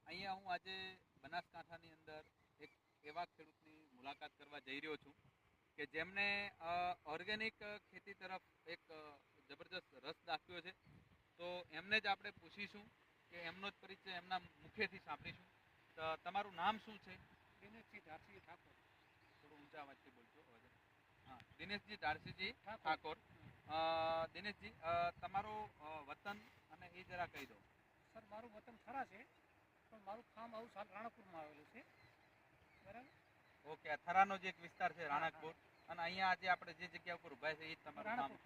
અહીંયા હું આજે બનાસકાંઠાની અંદર એક એવા ખેડૂતની મુલાકાત કરવા જઈ રહ્યો છું કે જેમને ઓર્ગેનિક ખેતી તરફ એક જબરજસ્ત રસ દાખવ્યો છે. તો એમને જ આપણે પૂછીશું કે એમનો જ પરિચય એમના મુખેથી સાંભળીશું. તો તમારું નામ શું છે? દિનેશજી ધારસી ઠાકોર. થોડું ઊંચા અવાજથી બોલજો અવાજ. હા દિનેશજી ધારસીજી ઠાકોર. ઠાકોર. દિનેશજી તમારું વતન અને એ જરા કહી દો. સર મારું વતન ખરા છે. પણ મારું ફાર્મ હાઉસ હાલ રાણકપુરમાં આવેલું છે. બરાબર? ઓકે આ થરાનો જે એક વિસ્તાર છે રાણકપુર અને અહીંયા આજે આપણે જે જગ્યા ઉપર ઊભા છે એ તમારું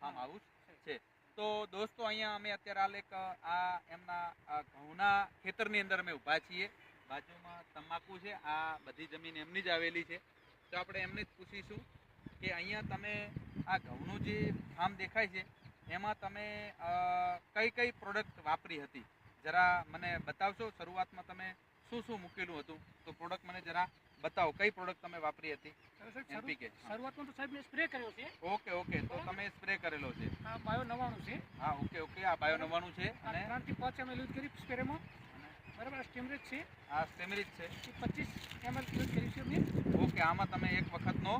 ફાર્મ હાઉસ છે. તો દોસ્તો અહીંયા અમે અત્યારે હાલ એક આ એમના ઘઉંના ખેતરની અંદર અમે ઊભા છીએ. બાજુમાં તમાકુ છે આ બધી જમીન એમની જ આવેલી છે. તો આપણે એમને જ પૂછીશું કે અહીંયા તમે આ ઘઉંનું જે ફાર્મ દેખાય છે એમાં તમે કઈ કઈ પ્રોડક્ટ વાપરી હતી? જરા મને બતાવશો? શરૂઆતમાં તમે શું શું મૂકેલું હતું? તો પ્રોડક્ટ મને જરા બતાવો કઈ પ્રોડક્ટ તમે વાપરી હતી? એનપીકે શરૂઆતમાં તો સાહેબ મેં સ્પ્રે કર્યો છે. ઓકે ઓકે તો તમે સ્પ્રે કરેલો છે. આ બાયો નવાણું છે. હા ઓકે ઓકે આ બાયો નવ્વાણું છે અને અને ત્રણથી પાંચ એમએલ યુઝ કરી સ્પ્રેમાં બરાબર આ છે? આ સ્ટેમરીજ છે. પચીસ એમએલ મેં ઓકે આમાં તમે એક વખતનો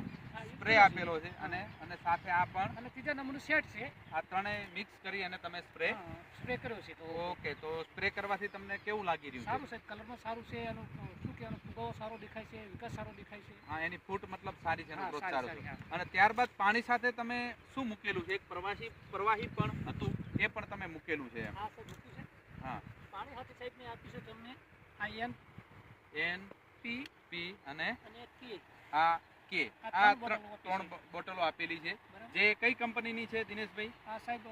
સ્પ્રે આપેલો છે અને અને સાથે આ પણ અને ત્રીજા નંબરનું સેટ છે. આ ત્રણેય મિક્સ કરી અને તમે સ્પ્રે સ્પ્રે કર્યો છે તો ઓકે. તો સ્પ્રે કરવાથી તમને કેવું લાગી રહ્યું સારું છે કલરમાં સારું છે એનું શું કહેવાનું ફુગાવો સારો દેખાય છે વિકાસ સારો દેખાય છે. હા એની ફૂટ મતલબ સારી છે એનો ગ્રોથ સારો છે. અને ત્યારબાદ પાણી સાથે તમે શું મૂકેલું છે? એક પ્રવાહી પ્રવાહી પણ હતું એ પણ તમે મૂકેલું છે એમ. આ સાહેબ મૂક્યું છે હા પાણી સાથે સાહેબ મેં આપ્યું છે તમને. આ એન એન પી પી અને અને કે આ કે આ આ ત્રણ બોટલો આપેલી છે. જે કઈ કંપનીની છે દિનેશભાઈ? આ સાહેબ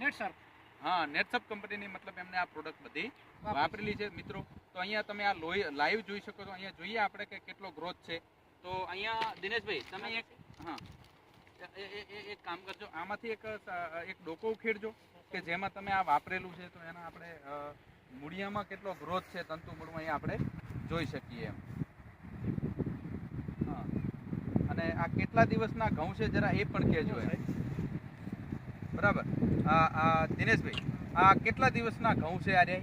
નેટસર્ફ હા નેટસર્ફ કંપનીની મતલબ એમને આ પ્રોડક્ટ બધી વાપરેલી છે. મિત્રો તો અહીંયા તમે આ લોહી લાઈવ જોઈ શકો છો. અહીંયા જોઈએ આપણે કે કેટલો ગ્રોથ છે. તો અહીંયા દિનેશભાઈ તમે એક હા. એક કામ કરજો. આમાંથી એક એક ડોકો ઉખેડજો કે જેમાં તમે આ વાપરેલું છે. તો એના આપણે મૂળિયામાં કેટલો ગ્રોથ છે તંતુમૂળમાં એ આપણે જોઈ શકીએ એમ. હા. અને આ કેટલા દિવસના ઘઉં છે જરા એ પણ કહેજો એમ. બરાબર. આ આ દિનેશભાઈ આ કેટલા દિવસના ઘઉં છે આરે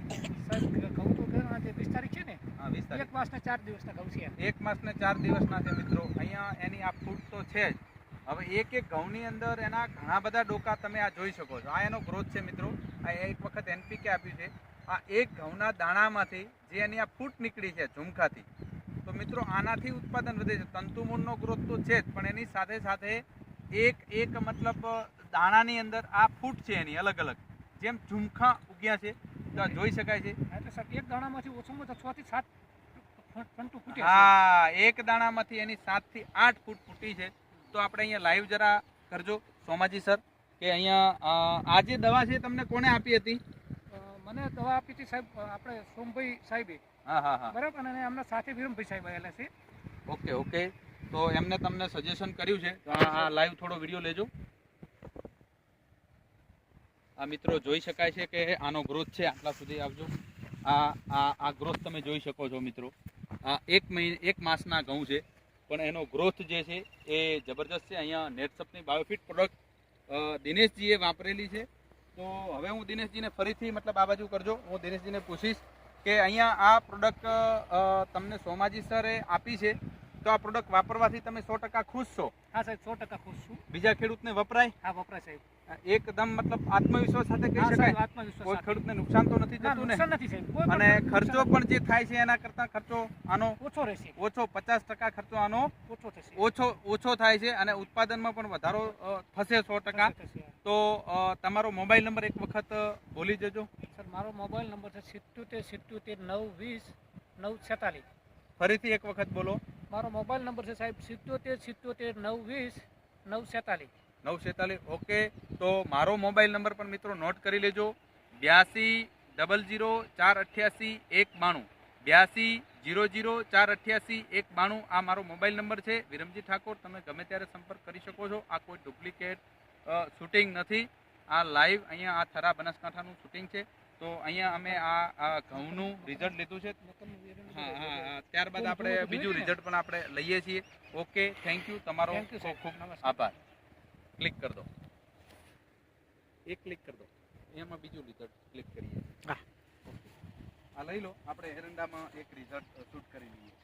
ઘઉં તો આજે વીસ તારીખ છે ને? હા વીસ તારીખ. એક માસના ચાર દિવસના ઘઉં છે એક માસને ચાર દિવસના છે મિત્રો. અહીંયા એની આ ફૂટ તો છે જ. હવે એક એક ઘઉંની અંદર એના ઘણા બધા ડોકા તમે આ જોઈ શકો છો. આ એનો ગ્રોથ છે મિત્રો. આ એક વખત એનપીકે આપ્યું છે. આ એક ઘઉંના દાણામાંથી જે એની આ ફૂટ નીકળી છે ઝુમખાથી. તો મિત્રો આનાથી ઉત્પાદન વધે છે. તંતુમૂળનો ગ્રોથ તો છે જ પણ એની સાથે સાથે એક એક મતલબ દાણાની અંદર આ ફૂટ છે એની અલગ અલગ. જેમ ઝુમખા ઉગ્યા છે તો જોઈ શકાય છે. એટલે એક દાણામાંથી ઓછામાં ઓછા છ થી સાત ફંટું ફૂટે હા એક દાણામાંથી એની સાતથી આઠ ફૂટ ફૂટી છે. તો આપણે અહીંયા લાઈવ જરા કરજો. સોમાજી સર કે અહીંયા આ જે દવા છે તમને કોને આપી હતી? મને દવા આપી હતી સાહેબ આપણે સોમભાઈ સાહેબે. હા હા હા. બરાબર અને એમના સાથે વિરમભાઈ સાહેબ આવેલા છે. Okay okay. તો એમને તમને સજેશન કર્યું છે. તો આ લાઈવ થોડો વીડિયો લેજો. આ મિત્રો જોઈ શકાય છે કે આનો ગ્રોથ છે? આટલા સુધી આવજો. આ આ આ ગ્રોથ તમે જોઈ શકો છો મિત્રો. આ એક મહિને એક માસના ઘઉં છે. પણ એનો ગ્રોથ જે છે એ જબરજસ્ત છે. અહીંયા નેટસપની બાયોફિટ પ્રોડક્ટ દિનેશજીએ વાપરેલી છે. તો હવે હું દિનેશજીને ફરીથી મતલબ આ બાજુ કરજો. હું દિનેશજીને પૂછીશ કે અહીંયા આ પ્રોડક્ટ તમને સોમાજી સરે આપી છે. તો આ પ્રોડક્ટ વાપરવાથી તમે સો ટકા ખુશ છો? હા સાહેબ સો ટકા ખુશ છું. બીજા ખેડૂતને વપરાય? હા વપરાય સાહેબ. એકદમ મતલબ આત્મવિશ્વાસ સાથે કહી શકાય? કોઈ. ખેડૂતને નુકસાન તો નથી થતું ને? નથી સાહેબ. અને ખર્ચો પણ જે થાય છે એના કરતાં ખર્ચો આનો ઓછો રહેશે ઓછો પચાસ ટકા ખર્ચો આનો ઓછો થશે. ઓછો ઓછો થાય છે અને ઉત્પાદનમાં પણ વધારો થશે સો ટકા. તો તમારો મોબાઈલ નંબર એક વખત બોલી જજો. સર મારો મોબાઈલ નંબર છે સિત્તોતેર સિત્તોતેર નવ વીસ નવ છેતાલીસ. ફરીથી એક વખત બોલો. મારો મોબાઈલ નંબર છે સાહેબ સિત્તોતેર સિત્તોતેર નવ વીસ નવ છેતાલીસ. નવ છેતાલીસ ઓકે. તો મારો મોબાઈલ નંબર પણ મિત્રો નોટ કરી લેજો. બ્યાસી ડબલ જીરો ચાર અઠ્યાસી એક બાણું. બ્યાસી જીરો જીરો ચાર અઠ્યાસી એક બાણું આ મારો મોબાઈલ નંબર છે. વિરમજી ઠાકોર તમે ગમે ત્યારે સંપર્ક કરી શકો છો. આ કોઈ ડુપ્લિકેટ શૂટિંગ નથી. આ લાઈવ અહીંયા આ થરા બનાસકાંઠાનું શૂટિંગ છે. તો અહીંયા અમે આ આ ઘઉંનું રિઝલ્ટ લીધું છે. હા હા હા. ત્યારબાદ આપણે બીજું રિઝલ્ટ પણ આપણે લઈએ છીએ. ઓકે થેન્ક યુ તમારો ખૂબ. ખૂબ આભાર. ક્લિક કરી દો. એક ક્લિક કરી દો. એમાં બીજું રિઝલ્ટ ક્લિક કરીએ. હા. ઓકે લઈ લો. આપણે એરંડામાં એક રિઝલ્ટ શૂટ કરી લઈએ.